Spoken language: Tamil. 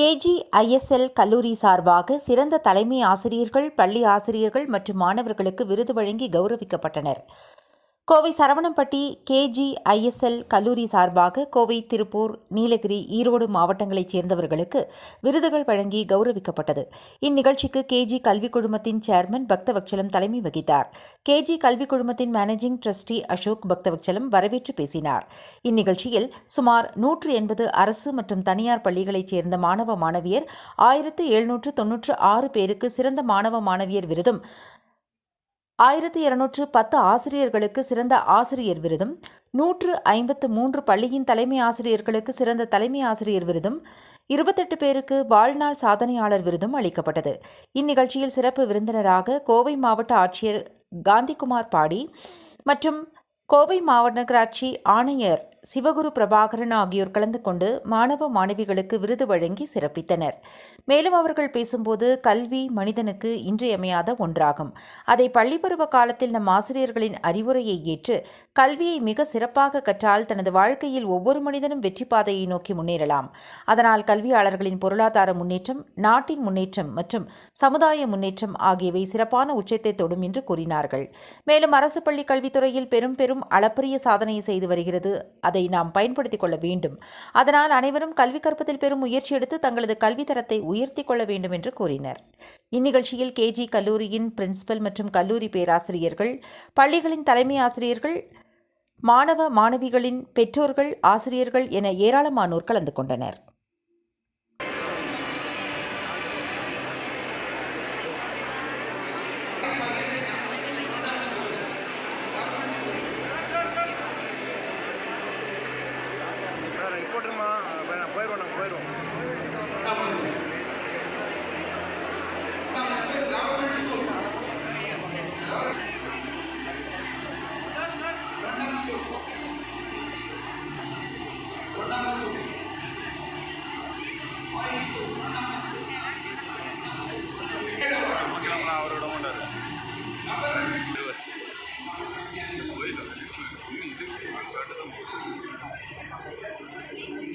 கேஜி ஐஎஸ்எல் கல்லூரி சார்பாக சிறந்த தலைமை ஆசிரியர்கள் பள்ளி ஆசிரியர்கள் மற்றும் மாணவர்களுக்கு விருது வழங்கி கௌரவிக்கப்பட்டனர். கோவை சரவணம்பட்டி கேஜி ஐஎஸ்எல் கல்லூரி சார்பாக கோவை திருப்பூர் நீலகிரி ஈரோடு மாவட்டங்களைச் சேர்ந்தவர்களுக்கு விருதுகள் வழங்கி கௌரவிக்கப்பட்டது. இந்நிகழ்ச்சிக்கு கேஜி கல்விக் குழுமத்தின் சேர்மன் பக்தவச்சலம் தலைமை வகித்தார். கேஜி கல்விக் குழுமத்தின் மேனேஜிங் ட்ரஸ்டி அசோக் பக்தவச்சலம் வரவேற்று பேசினார். இந்நிகழ்ச்சியில் சுமார் நூற்று எண்பது அரசு மற்றும் தனியார் பள்ளிகளைச் சேர்ந்த மாணவ மாணவியர் ஆயிரத்து எழுநூற்று தொன்னூற்று ஆறு பேருக்கு சிறந்த மாணவ மாணவியர் விருதும் ஆயிரத்தி இருநூற்று பத்து ஆசிரியர்களுக்கு சிறந்த ஆசிரியர் விருதும் நூற்று ஐம்பத்து மூன்று பள்ளியின் தலைமை ஆசிரியர்களுக்கு சிறந்த தலைமை ஆசிரியர் விருதும் இருபத்தெட்டு பேருக்கு வாழ்நாள் சாதனையாளர் விருதும் அளிக்கப்பட்டது. இந்நிகழ்ச்சியில் சிறப்பு விருந்தினராக கோவை மாவட்ட ஆட்சியர் காந்திகுமார் பாடி மற்றும் கோவை மாநகராட்சி ஆணையர் சிவகுரு பிரபாகரன் ஆகியோர் கலந்து கொண்டு மாணவ மாணவிகளுக்கு விருது வழங்கி சிறப்பித்தனர். மேலும் அவர்கள் பேசும்போது கல்வி மனிதனுக்கு இன்றியமையாத ஒன்றாகும். அதை பள்ளிப்பருவ காலத்தில் நம் ஆசிரியர்களின் அறிவுரையை ஏற்று கல்வியை மிக சிறப்பாக கற்றால் தனது வாழ்க்கையில் ஒவ்வொரு மனிதனும் வெற்றி பாதையை நோக்கி முன்னேறலாம். அதனால் கல்வியாளர்களின் பொருளாதார முன்னேற்றம் நாட்டின் முன்னேற்றம் மற்றும் சமுதாய முன்னேற்றம் ஆகியவை சிறப்பான உச்சத்தை தொடும் என்று கூறினார்கள். மேலும் அரசு பள்ளி கல்வித்துறையில் பெரும் பெரும் அளப்பரிய சாதனையை செய்து வருகிறது. அதை நாம் பயன்படுத்திக் கொள்ள வேண்டும். அதனால் அனைவரும் கல்வி கற்பதில் பெரும் முயற்சி எடுத்து தங்களது கல்வி தரத்தை உயர்த்தி கொள்ள வேண்டும் என்று கூறினர். இந்நிகழ்ச்சியில் கேஜி கல்லூரியின் பிரின்சிபல் மற்றும் கல்லூரி பேராசிரியர்கள் பள்ளிகளின் தலைமை ஆசிரியர்கள் மாணவ மாணவிகளின் பெற்றோர்கள் ஆசிரியர்கள் என ஏராளமானோர் கலந்து கொண்டனர். போட்டுருமா போயிடுவோம் நாங்கள் போயிடுவோம் அவரோட மாட்டார் இது ஷர்ட்டு தான் போடுறோம் 何?